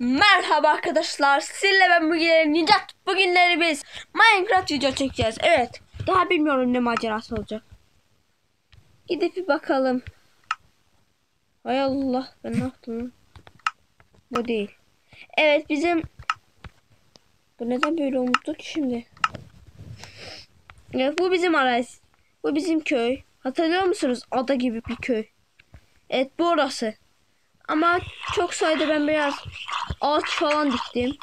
Merhaba arkadaşlar. Sizinle ben bugün Nicat. Bugünleri biz Minecraft video çekeceğiz. Evet. Daha bilmiyorum ne macerası olacak. Gidip bir bakalım. Hay Allah. Ben ne yaptım? Bu değil. Evet bizim bu neden böyle oldu ki şimdi? Evet bu bizim araz. Bu bizim köy. Hatırlıyor musunuz? Ada gibi bir köy. Evet bu orası. Ama çok sayıda ben biraz ağaç falan diktim.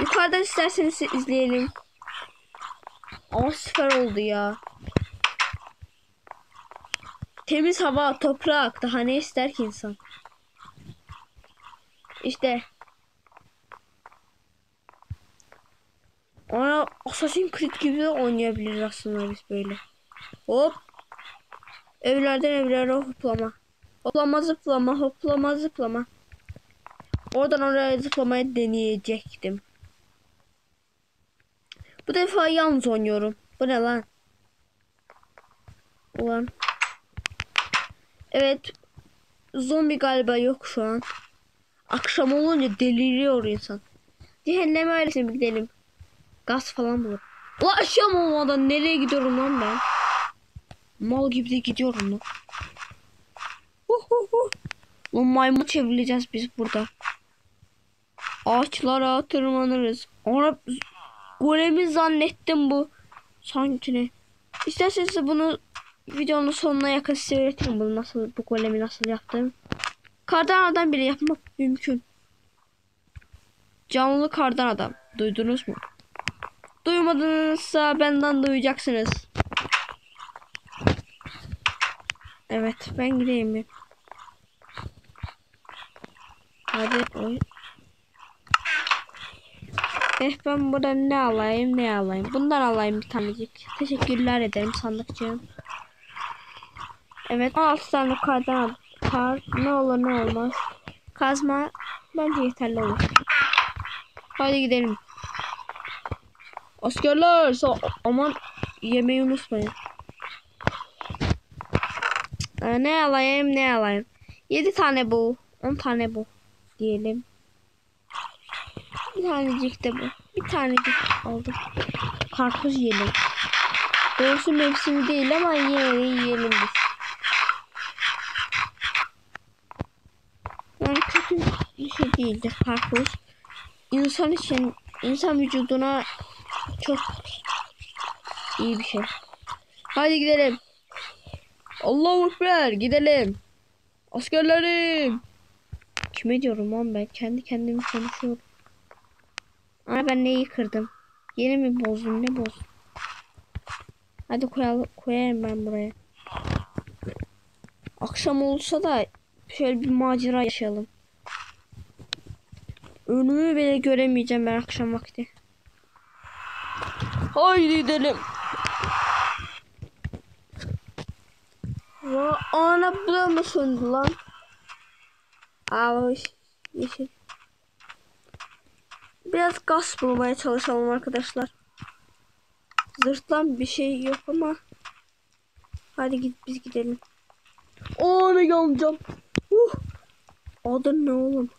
Yukarıdan isterseniz izleyelim. Ama süper oldu ya. Temiz hava, toprak. Daha ne ister ki insan? İşte. Ona Assassin's Creed gibi oynayabiliriz aslında biz böyle. Hop. Evlerden evlere hoplama. Hoplama zıplama hoplama zıplama. Oradan oraya zıplamayı deneyecektim. Bu defa yalnız oynuyorum. Bu ne lan? Ulan. Evet. Zombi galiba yok şu an. Akşam olunca deliriyor insan. Cehennem ailesine gidelim. Gaz falan bulur. Ulan akşam olmadan nereye gidiyorum lan ben? Mal gibi de gidiyorum lan. Lan maymun çevireceğiz biz burada. Ağaçlara tırmanırız. Ona golemi zannettim bu. Sanki ne? İsterseniz bunu videonun sonuna yakın size öğretirim bunu nasıl bu golemi nasıl yaptım. Kardan adam bile yapmak mümkün. Canlı kardan adam. Duydunuz mu? Duymadınızsa benden duyacaksınız. Evet ben gideyim bir. Hadi. Eh ben buradan ne alayım ne alayım. Bundan alayım bir tanecik. Teşekkürler ederim sandıkçığım. Evet 6 tane kardan kar ne olur ne olmaz. Kazma bence yeterli olur. Hadi gidelim. Askerler aman yemeği unutmayın. Ee, ne alayım ne alayım. 7 tane bu. 10 tane bu. Diyelim. Bir tanecik de bu. Bir tanecik aldım. Karpuz yiyelim. Doğrusu mevsimi değil ama yine yiyelim biz. Yani kötü bir şey değildir karpuz. İnsan için, insan vücuduna çok iyi bir şey. Hadi gidelim. Allahu Ekber gidelim. Askerlerim. Kime diyorum lan ben? Kendi kendime konuşuyorum. Ama ben neyi kırdım? Yeni mi bozdum? Ne bozdum? Hadi koyalım, koyayım ben buraya. Akşam olsa da şöyle bir macera yaşayalım. Önümü bile göremeyeceğim ben akşam vakti. Haydi gidelim. Ana bu da mı söndü lan? Aa yeşil. Biraz gaz bulmaya çalışalım arkadaşlar. Zırtlan bir şey yok ama. Hadi git biz gidelim. Oo ne yanacağım. Uh. Adı ne oğlum?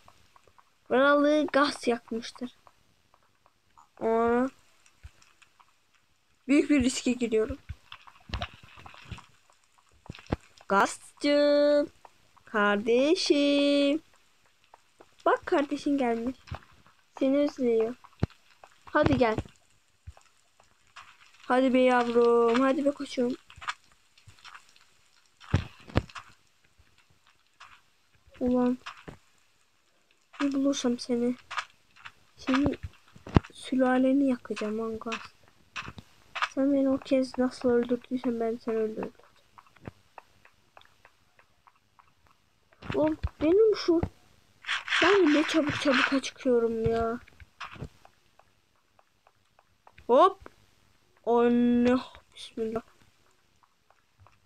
Buralığı gaz yakmıştır. Aa. Büyük bir riske giriyorum. Gazcım. Kardeşim. Bak kardeşin gelmiş. Seni özlüyor. Hadi gel. Hadi be yavrum. Hadi be koçum. Ulan. Bir bulursam seni. Senin sülaleni yakacağım lan gaz. Sen beni o kez nasıl öldürdüysen ben seni öldürdüm. Oğlum benim şu ben ne çabuk çabuk çıkıyorum ya. Hop. Oh bismillah.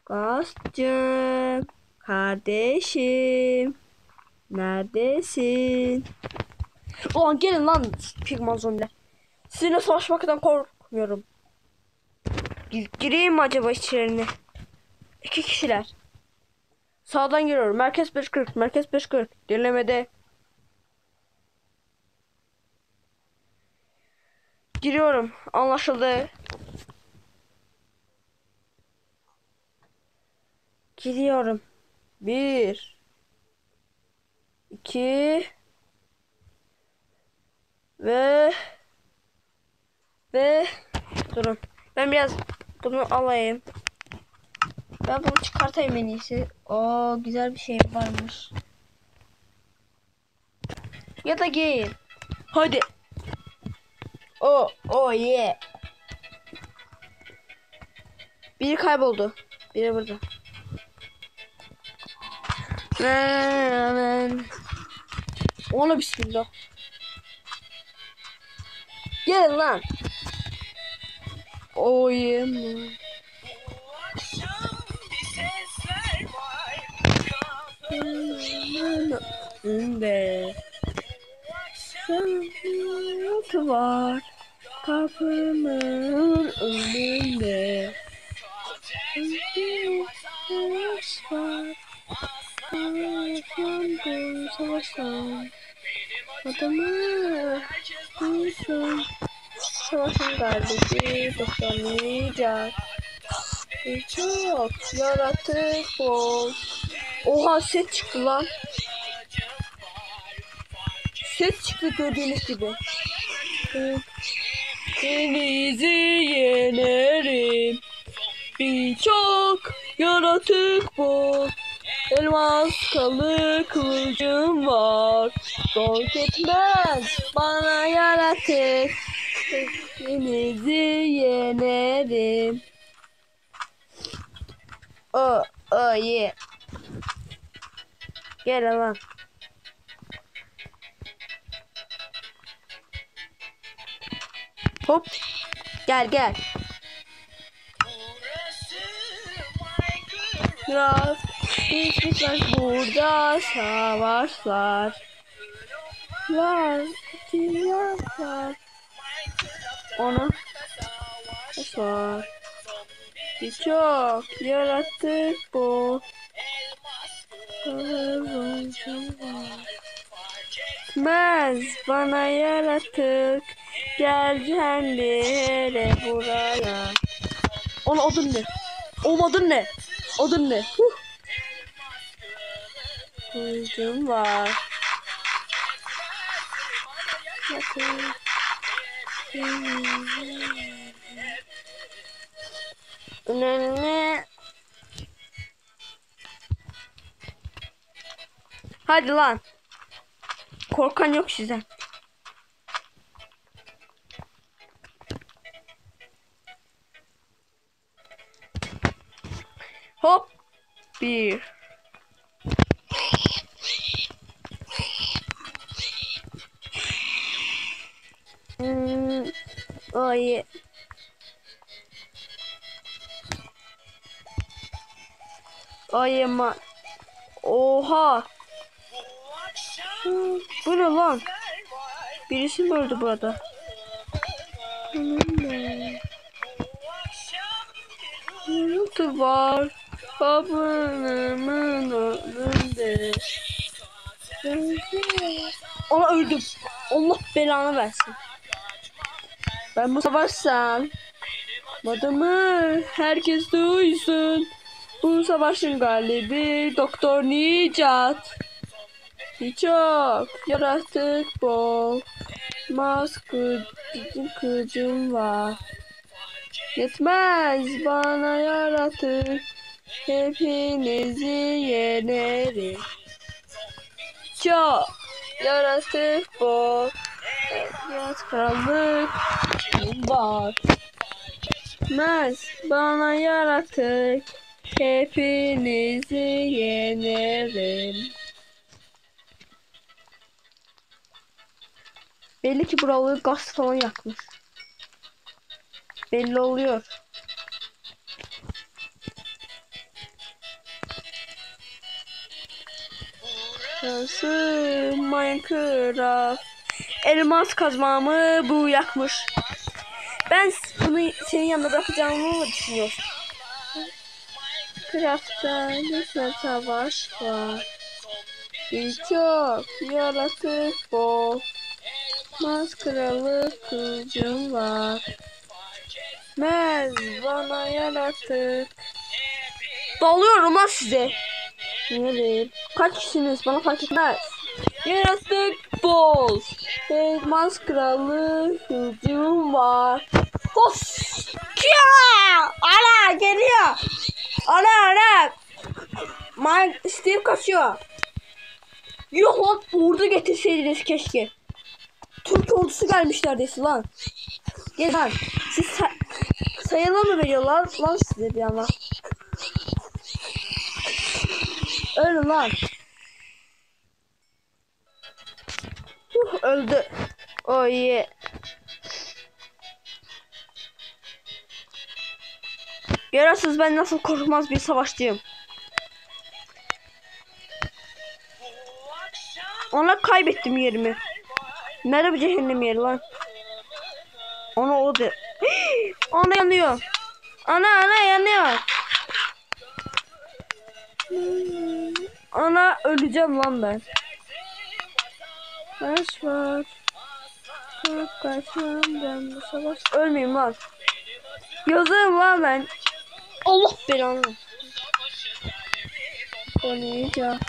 Gazcım. Kardeşim. Neredesin? Ulan gelin lan pigman zombiler. Sizinle savaşmaktan korkmuyorum. Gireyim mi acaba içlerine? İki kişiler. Sağdan giriyorum. Merkez 540. Merkez 540. Dinlemede. Giriyorum. Anlaşıldı. Giriyorum. Bir. iki Ve. Ve. Durun. Ben biraz bunu alayım. Ben bunu çıkartayım en iyisi. Oo güzel bir şey varmış. Ya da giyin. Hadi. Oh, oh yeah. Biri kayboldu. Biri burada. Aman. Ona bismillah. Gel lan. Oh yeah. Man. Önünde. Sanatı var. Kapımın önünde. Savaş var. Savaşlandım, savaştan. Adamı duysun. Savaşın galibi doktorlayacak. Çok yaratık bol. Oha set çıktı lan. Set çıktı gördüğünüz gibi. Denizi yenerim. Birçok yaratık bol. Elmas kalı kılıcım var. Fark etmez bana yaratık. Denizi yenerim. Oh, oh yeah. Gel lan. Hop. Gel gel. Biraz geçmişler burada savaşlar. Var, dünyaslar. Ona var. Birçok yaratık bu. Mez bana yaratık gel kendine buraya. Ona odun ne? Oğlum odun ne? Odun ne? Kılıcım var. Bakın. Ne? Hadi lan. Korkan yok sizden. Bir. Hmm. Ay. Ay ama. Oha. Hmm, Bu ne lan? Birisi mi öldü burada? Yurtu var. Babanımın önünde. Ona öldüm. Allah belanı versin. Ben bu savaşsam. Adamı herkes duysun. Bu savaşın galibi Doktor Nicat. Çok yaratık bol. Maskı kıcım var. Yetmez bana yaratık. Hepinizi yenerim. Çok yaratık bol. Yaz krallık var. Yetmez bana yaratık. Hepinizi yenerim. Belli ki buraları gaz falan yakmış. Belli oluyor. Burası Minecraft. Elmas kazmamı bu yakmış. Ben bunu senin yanına bırakacağımı mı düşünüyorsun? Craft'ta lütfen savaş var. Birçok yaratık bol. Maskaralı kılıcım var. Mez bana yaratık. Dalıyorum lan size. Niye değil? Kaç kişisiniz? Bana fark etmez. Yaratık bol. Evet, maskaralı kılıcım var. Kia! Ana geliyor. Ana ana. Mike Steve kaçıyor. Yok lan ordu getirseydiniz keşke. Türk ordusu gelmiş neredeyse lan. Gel lan. Siz say sayılı mı veriyorlar lan size bir ama. Ölün lan. Uh, öldü. Oh yeah. Görüyorsunuz ben nasıl korkmaz bir savaşçıyım. Ona kaybettim yerimi. Nerede bu cehennem yeri lan? Ona o de. Ana yanıyor. Ana ana yanıyor. Ana öleceğim lan ben. Kaç var. Çok kaçmam ben bu savaş. Ölmeyeyim lan. Yazığım lan ben. Allah belanı. Oynayacağım.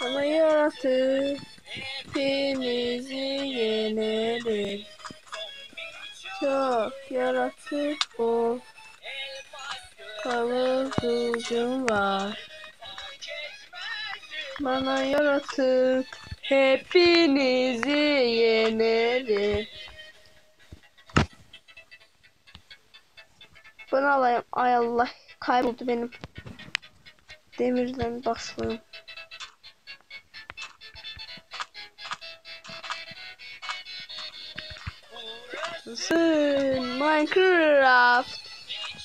Ama yaratı hepinizi yenerim. Çok yaratık o. Kalın kılıcım var. Bana yaratık hepinizi yenerim. Bunu alayım. Ay Allah kayboldu benim. Demirden başlığım. Sın Minecraft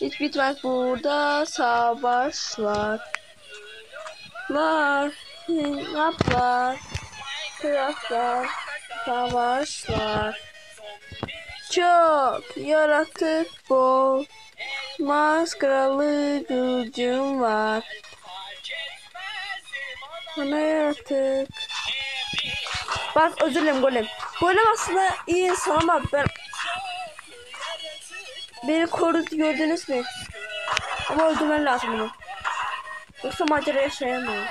Hiç bitmez burada savaşlar. Lar Naplar Craftlar Savaşlar. Çok yaratık bol Maskaralı gücüm var. Bana yaratık. Bak özür dilerim golem. Golem aslında iyi insan ama ben beni korudu gördünüz mü? Ama öldürmen lazım bunu. Yoksa macera yaşayamayız.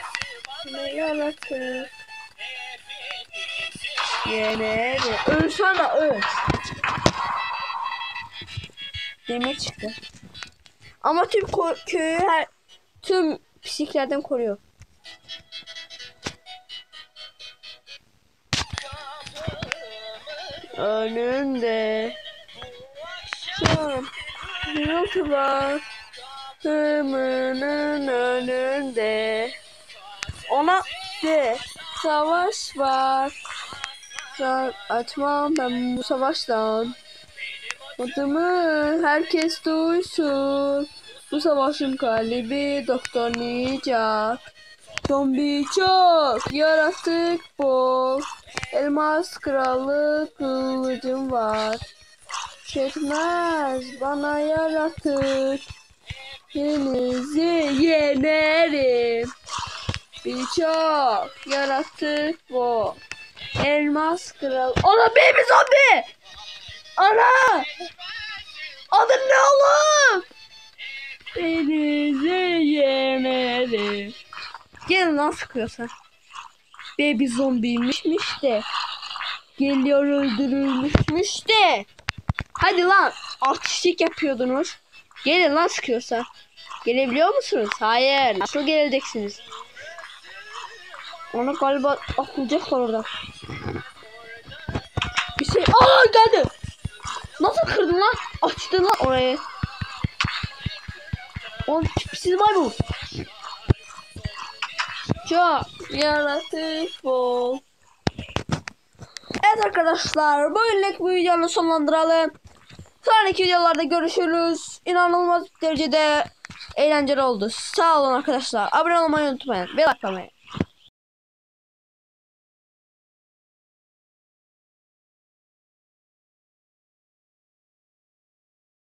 Ne yaratık. Yine Ölsene öl. Demir çıktı. Ama tüm köyü her tüm pisliklerden koruyor. önünde Şu yıltı var Tümünün önünde Ona de savaş var. Sen açmam ben bu savaştan. Adımı herkes duysun. Bu savaşın kalbi Doktor Nicat. Zombi çok yaratık bol. Elmas kralı kılıcım var Çekmez bana yaratık. Denizi yenerim. Birçok yaratık bu. Elmas kral. Ana baby zombi Ana! Adın ne oğlum? Denizi yenerim. Gelin lan sıkıyorsan. Baby zombiymişmiş de. Geliyor öldürülmüşmüş de. Hadi lan artistlik yapıyordunuz. Gelin lan sıkıyorsa. Gelebiliyor musunuz? Hayır. Nasıl geleceksiniz? Onu galiba atlayacaklar orada. Bir şey... Aa geldi. Nasıl kırdın lan? Açtın lan orayı. Oğlum tipsiz maymun. Çok yaratık bol. Evet arkadaşlar bugünlük bu videonu sonlandıralım. Sonraki videolarda görüşürüz. İnanılmaz derecede eğlenceli oldu. Sağ olun arkadaşlar. Abone olmayı unutmayın. Ve like